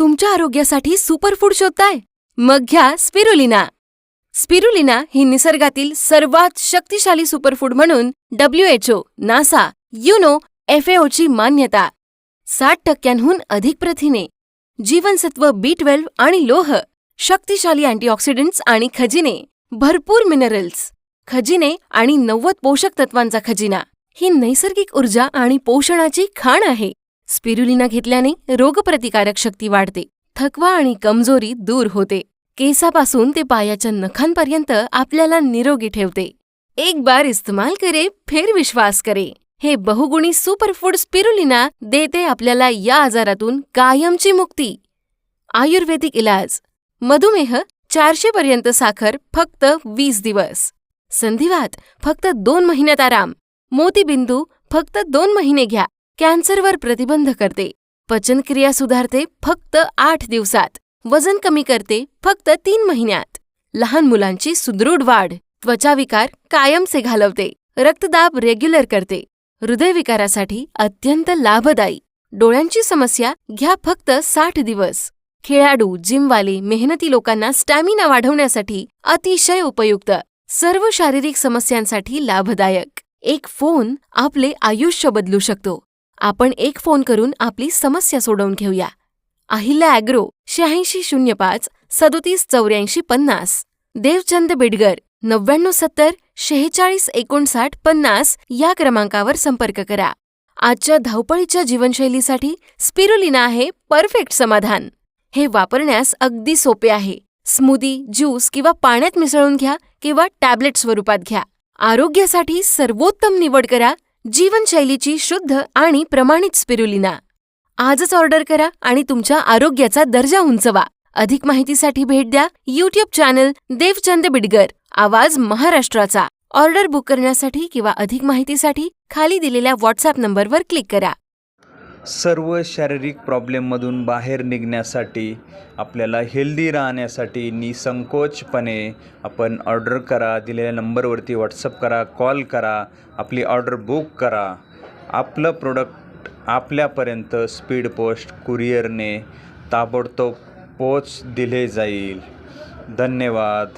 तुमच्या आरोग्यासाठी सुपरफूड शोधताय? मग घ्या स्पिरुलिना. स्पिरुलिना ही निसर्गातील सर्वात शक्तिशाली सुपरफूड म्हणून डब्ल्यूएचओ नासा युनो ची मान्यता. साठ टक्क्यांहून अधिक प्रथिने जीवनसत्व बी ट्वेल्व आणि लोह शक्तिशाली अँटीऑक्सिडंट्स आणि खजिने भरपूर मिनरल्स खजिने आणि नव्वद पोषक तत्वांचा खजिना. ही नैसर्गिक ऊर्जा आणि पोषणाची खाण आहे. स्पिरुलिना घेतल्याने रोगप्रतिकारक शक्ती वाढते. थकवा आणि कमजोरी दूर होते. केसापासून ते पायाच्या नखांपर्यंत आपल्याला निरोगी ठेवते. एक बार इस्तेमाल करे फिर विश्वास करे. हे बहुगुणी सुपरफूड स्पिरुलिना देते आपल्याला या आजारातून कायमची मुक्ती. आयुर्वेदिक इलाज. मधुमेह चारशे पर्यंत साखर फक्त वीस दिवस. संधिवात फक्त दोन महिन्यात आराम. मोतीबिंदू फक्त दोन महिने घ्या. कॅन्सरवर प्रतिबंध करते. पचनक्रिया सुधारते फक्त आठ दिवसात. वजन कमी करते फक्त तीन महिन्यात. लहान मुलांची सुदृढ वाढ त्वचाविकार कायमसे घालवते. रक्तदाब रेग्युलर करते. हृदयविकारासाठी अत्यंत लाभदायी. डोळ्यांची समस्या घ्या फक्त साठ दिवस. खेळाडू जिमवाले मेहनती लोकांना स्टॅमिना वाढवण्यासाठी अतिशय उपयुक्त. सर्व शारीरिक समस्यांसाठी लाभदायक. एक फोन आपले आयुष्य बदलू शकतो. आपण एक फोन करून आपली समस्या सोडवून घेऊया. अहिल्या अॅग्रो शहाऐंशी शून्य पाच सदोतीस चौऱ्याऐंशी पन्नास. देवचंद बिडगर नव्याण्णव सत्तर शेहेचाळीस एकोणसाठ पन्नास या क्रमांकावर संपर्क करा. आजच्या धावपळीच्या जीवनशैलीसाठी स्पिरुलिना आहे परफेक्ट समाधान. हे वापरण्यास अगदी सोपे आहे. स्मूदी ज्यूस किंवा पाण्यात मिसळून घ्या किंवा टॅबलेट स्वरूपात घ्या. आरोग्यासाठी सर्वोत्तम निवड करा जीवनशैलीची शुद्ध आणि प्रमाणित स्पिरुलिना. आजच ऑर्डर करा आणि तुमच्या आरोग्याचा दर्जा उंचवा. अधिक माहितीसाठी भेट द्या यूट्यूब चॅनल देवचंद बिडगर आवाज महाराष्ट्राचा. ऑर्डर बुक करण्यासाठी किंवा अधिक माहितीसाठी खाली दिलेल्या व्हॉट्सअप नंबरवर क्लिक करा. सर्व शारीरिक प्रॉब्लेममधून बाहेर निघण्यासाठी आपल्याला हेल्दी राहण्यासाठी निसंकोचपणे आपण ऑर्डर करा दिलेल्या नंबरवरती व्हॉट्सअप करा कॉल करा आपली ऑर्डर बुक करा. आपलं प्रोडक्ट आपल्यापर्यंत स्पीड पोस्ट कुरिअरने ताबडतोब पोच दिले जाईल. धन्यवाद.